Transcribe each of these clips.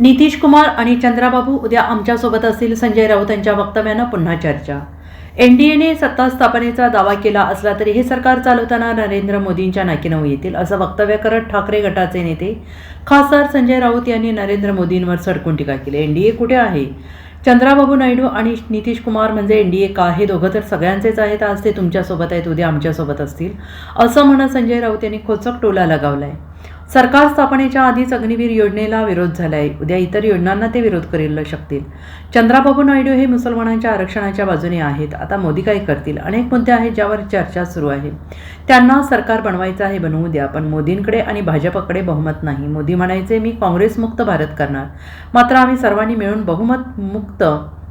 नितीश कुमार आणि चंद्राबाबू उद्या आमच्यासोबत असतील. संजय राऊत यांच्या वक्तव्यानं पुन्हा चर्चा. एनडीएने सत्ता स्थापनेचा दावा केला असला तरी हे सरकार चालवताना नरेंद्र मोदींच्या नाकीनऊ येतील असं वक्तव्य करत ठाकरे गटाचे नेते खासदार संजय राऊत यांनी नरेंद्र मोदींवर सडकून टीका केली. एनडीए कुठे आहे? चंद्राबाबू नायडू आणि नितीश कुमार म्हणजे एनडीए का? हे दोघं तर सगळ्यांचेच आहेत. आज ते तुमच्यासोबत आहेत उद्या आमच्यासोबत असतील असं म्हणत संजय राऊत यांनी खोचक टोला लगावलाय. सरकार स्थापनेच्या आधीच अग्निवीर योजनेला विरोध झालाय. उद्या इतर योजनांना ते विरोध करू शकतील. चंद्राबाबू नायडू हे मुसलमानांच्या आरक्षणाच्या बाजूने आहेत. आता मोदी काय करतील? अनेक मुद्दे आहेत ज्यावर चर्चा सुरू आहे. त्यांना सरकार बनवायचं आहे बनवू द्या. पण मोदींकडे आणि भाजपकडे बहुमत नाही. मोदी म्हणायचे मी काँग्रेसमुक्त भारत करणार. मात्र आम्ही सर्वांनी मिळून बहुमत मुक्त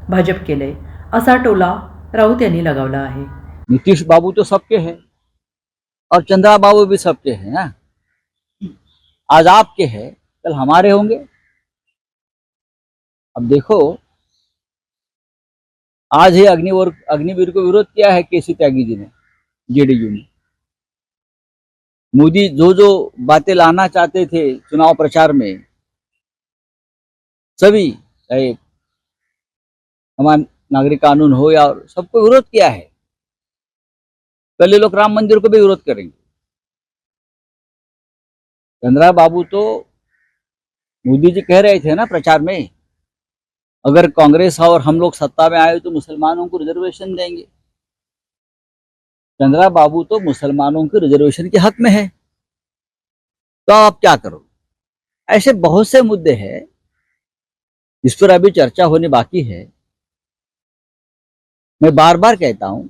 भाजप केलंय. असा टोला राऊत यांनी लगावला आहे. नीतीश बाबू तो सबके है. और चंद्राबाबू भी सबके है ना आज आपके हैं, कल हमारे होंगे। अब देखो, आज ही अग्निवीर अग्निवीर को विरोध किया है केसी त्यागी जी ने, जेडीयू ने। मोदी जो जो बातें लाना चाहते थे चुनाव प्रचार में, सभी, चाहे हमारा नागरिक कानून हो या सबको विरोध किया है। ये लोग राम मंदिर को भी विरोध करेंगे। चंद्रा बाबू तो मोदी जी कह रहे थे ना प्रचार में, अगर कांग्रेस और हम लोग सत्ता में आए तो मुसलमानों को रिजर्वेशन देंगे। चंद्रा बाबू तो मुसलमानों के रिजर्वेशन के हक में है। तो आप क्या करो? ऐसे बहुत से मुद्दे हैं, जिस पर अभी चर्चा होने बाकी है। मैं बार बार कहता हूँ,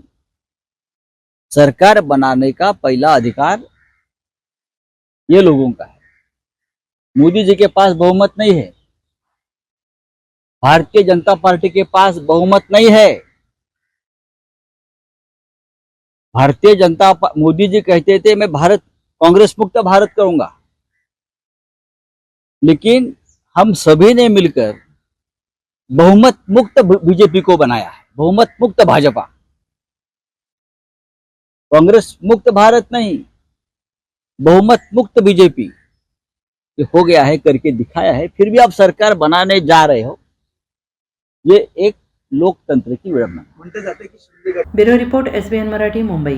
सरकार बनाने का पहला अधिकार ये लोगों का है। मोदी जी के पास बहुमत नहीं है। भारतीय जनता पार्टी के पास बहुमत नहीं है। भारतीय जनता मोदी जी कहते थे, मैं भारत, कांग्रेस मुक्त भारत करूँगा। लेकिन हम सभी ने मिलकर बहुमत मुक्त बीजेपी को बनाया है। बहुमत मुक्त भाजपा। कांग्रेस मुक्त भारत नहीं। बहुमत मुक्त बीजेपी। ये हो गया है, करके दिखाया है, फिर भी आप सरकार बनाने जा रहे हो। ये एक लोकतंत्र की Shinde bureau report S B N Marathi, Mumbai.